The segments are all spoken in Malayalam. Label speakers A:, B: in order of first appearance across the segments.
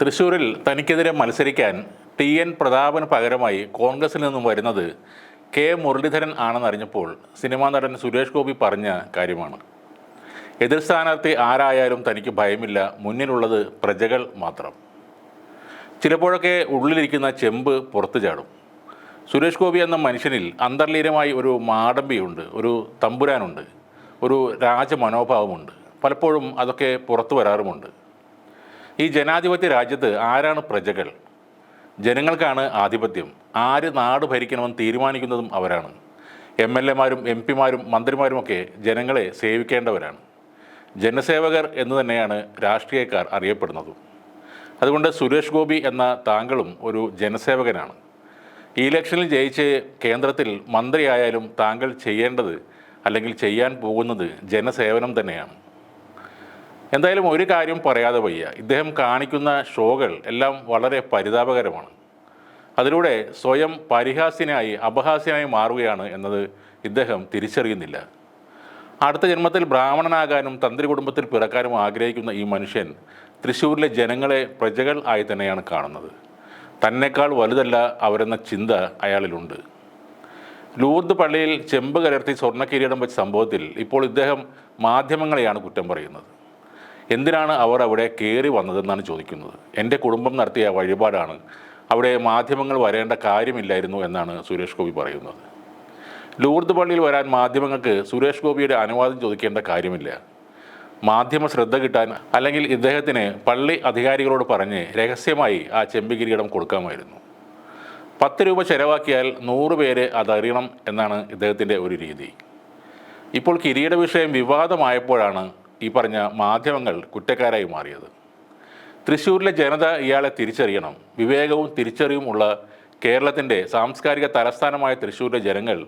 A: തൃശ്ശൂരിൽ തനിക്കെതിരെ മത്സരിക്കാൻ ടി എൻ പ്രതാപന് പകരമായി കോൺഗ്രസിൽ നിന്നും വരുന്നത് കെ മുരളീധരൻ ആണെന്നറിഞ്ഞപ്പോൾ സിനിമാ നടൻ സുരേഷ് ഗോപി പറഞ്ഞ കാര്യമാണ്. എതിർ സ്ഥാനാർത്ഥി ആരായാലും തനിക്ക് ഭയമില്ല മുന്നിലുള്ളത് പ്രജകൾ മാത്രം. ചിലപ്പോഴൊക്കെ ഉള്ളിലിരിക്കുന്ന ചെമ്പ് പുറത്തു ചാടും. സുരേഷ് ഗോപി എന്ന മനുഷ്യനിൽ അന്തർലീനമായി ഒരു മാടമ്പിയുണ്ട് ഒരു തമ്പുരാനുണ്ട് ഒരു രാജമനോഭാവമുണ്ട്. പലപ്പോഴും അതൊക്കെ പുറത്തു വരാറുമുണ്ട്. ഈ ജനാധിപത്യ രാജ്യത്ത് ആരാണ് പ്രജകൾ? ജനങ്ങൾക്കാണ് ആധിപത്യം. ആര് നാട് ഭരിക്കണമെന്ന് തീരുമാനിക്കുന്നതും അവരാണ്. എം എൽ എമാരും എം പിമാരും മന്ത്രിമാരുമൊക്കെ ജനങ്ങളെ സേവിക്കേണ്ടവരാണ്. ജനസേവകർ എന്ന് തന്നെയാണ് രാഷ്ട്രീയക്കാർ അറിയപ്പെടുന്നതും. അതുകൊണ്ട് സുരേഷ് ഗോപി എന്ന താങ്കളും ഒരു ജനസേവകനാണ്. ഈ ഇലക്ഷനിൽ ജയിച്ച് കേന്ദ്രത്തിൽ മന്ത്രിയായാലും താങ്കൾ ചെയ്യേണ്ടത് അല്ലെങ്കിൽ ചെയ്യാൻ പോകുന്നത് ജനസേവനം തന്നെയാണ്. എന്തായാലും ഒരു കാര്യം പറയാതെ വയ്യ. ഇദ്ദേഹം കാണിക്കുന്ന ഷോകൾ എല്ലാം വളരെ പരിതാപകരമാണ്. അതിലൂടെ സ്വയം പരിഹാസ്യനായി അപഹാസ്യനായി മാറുകയാണ് എന്നത് ഇദ്ദേഹം തിരിച്ചറിയുന്നില്ല. അടുത്ത ജന്മത്തിൽ ബ്രാഹ്മണനാകാനും തന്ത്രി കുടുംബത്തിൽ പിറക്കാനും ആഗ്രഹിക്കുന്ന ഈ മനുഷ്യൻ തൃശ്ശൂരിലെ ജനങ്ങളെ പ്രജകൾ ആയി തന്നെയാണ് കാണുന്നത്. തന്നെക്കാൾ വലുതല്ല അവരെന്ന ചിന്ത അയാളിലുണ്ട്. ലൂർദ് പള്ളിയിൽ ചെമ്പ് കലർത്തി സ്വർണ കിരീടം വെച്ച സംഭവത്തിൽ ഇപ്പോൾ ഇദ്ദേഹം മാധ്യമങ്ങളെയാണ് കുറ്റം പറയുന്നത്. എന്തിനാണ് അവർ അവിടെ കയറി വന്നതെന്നാണ് ചോദിക്കുന്നത്. എന്റെ കുടുംബം നടത്തിയ വഴിപാടാണ്. അവിടെ മാധ്യമങ്ങൾ വരേണ്ട കാര്യമില്ലായിരുന്നു എന്നാണ് സുരേഷ് ഗോപി പറയുന്നത്. ലൂർദ് പള്ളിയിൽ വരാൻ മാധ്യമങ്ങൾക്ക് സുരേഷ് ഗോപിയുടെ അനുവാദം ചോദിക്കേണ്ട കാര്യമില്ല. മാധ്യമ ശ്രദ്ധ കിട്ടാൻ അല്ലെങ്കിൽ ഇദ്ദേഹത്തിന് പള്ളി അധികാരികളോട് പറഞ്ഞ് രഹസ്യമായി ആ ചെമ്പികിരീടം കൊടുക്കാമായിരുന്നു. പത്ത് രൂപ ചെലവാക്കിയാൽ നൂറ് പേര് അതറിയണം എന്നാണ് ഇദ്ദേഹത്തിന്റെ ഒരു രീതി. ഇപ്പോൾ കിരീട വിഷയം വിവാദമായപ്പോഴാണ് ഈ പറഞ്ഞ മാധ്യമങ്ങൾ കുറ്റക്കാരായി മാറിയത്. തൃശ്ശൂരിലെ ജനത ഇയാളെ തിരിച്ചറിയണം. വിവേകവും തിരിച്ചറിവുമുള്ള കേരളത്തിന്റെ സാംസ്കാരിക തലസ്ഥാനമായ തൃശ്ശൂരിലെ ജനങ്ങൾ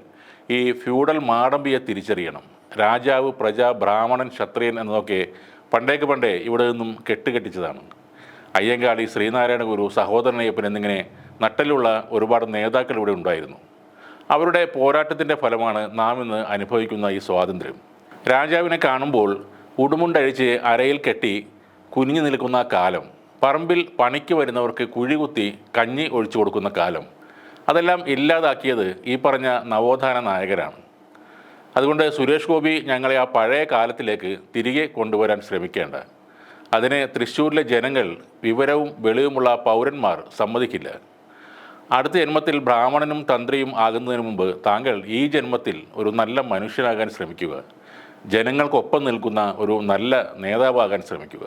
A: ഈ ഫ്യൂഡൽ മാടമ്പിയെ തിരിച്ചറിയണം. രാജാവ് പ്രജ ബ്രാഹ്മണൻ ക്ഷത്രിയൻ എന്നതൊക്കെ പണ്ടേക്ക് പണ്ടേ ഇവിടെ നിന്നും കെട്ടുകെട്ടിച്ചതാണ്. അയ്യങ്കാളി ശ്രീനാരായണ ഗുരു സഹോദരനയ്യപ്പൻ എന്നിങ്ങനെ നട്ടലുള്ള ഒരുപാട് നേതാക്കൾ ഇവിടെ ഉണ്ടായിരുന്നു. അവരുടെ പോരാട്ടത്തിന്റെ ഫലമാണ് നാം ഇന്ന് അനുഭവിക്കുന്ന ഈ സ്വാതന്ത്ര്യം. രാജാവിനെ കാണുമ്പോൾ ഉടുമുണ്ടഴിച്ച് അരയിൽ കെട്ടി കുനിഞ്ഞു നിൽക്കുന്ന കാലം. പറമ്പിൽ പണിക്ക് വരുന്നവർക്ക് കുഴികുത്തി കഞ്ഞി ഒഴിച്ചു കൊടുക്കുന്ന കാലം. അതെല്ലാം ഇല്ലാതാക്കിയത് ഈ പറഞ്ഞ നവോത്ഥാന നായകരാണ്. അതുകൊണ്ട് സുരേഷ് ഗോപി ഞങ്ങളെ ആ പഴയ കാലത്തിലേക്ക് തിരികെ കൊണ്ടുവരാൻ ശ്രമിക്കേണ്ട. അതിന് തൃശ്ശൂരിലെ ജനങ്ങൾ വിവരവും വെളിവുമുള്ള പൗരന്മാർ സമ്മതിക്കില്ല. അടുത്ത ജന്മത്തിൽ ബ്രാഹ്മണനും തന്ത്രിയും ആകുന്നതിന് മുമ്പ് താങ്കൾ ഈ ജന്മത്തിൽ ഒരു നല്ല മനുഷ്യനാകാൻ ശ്രമിക്കുക. ജനങ്ങൾക്കൊപ്പം നിൽക്കുന്ന ഒരു നല്ല നേതാവാകാൻ ശ്രമിക്കുക.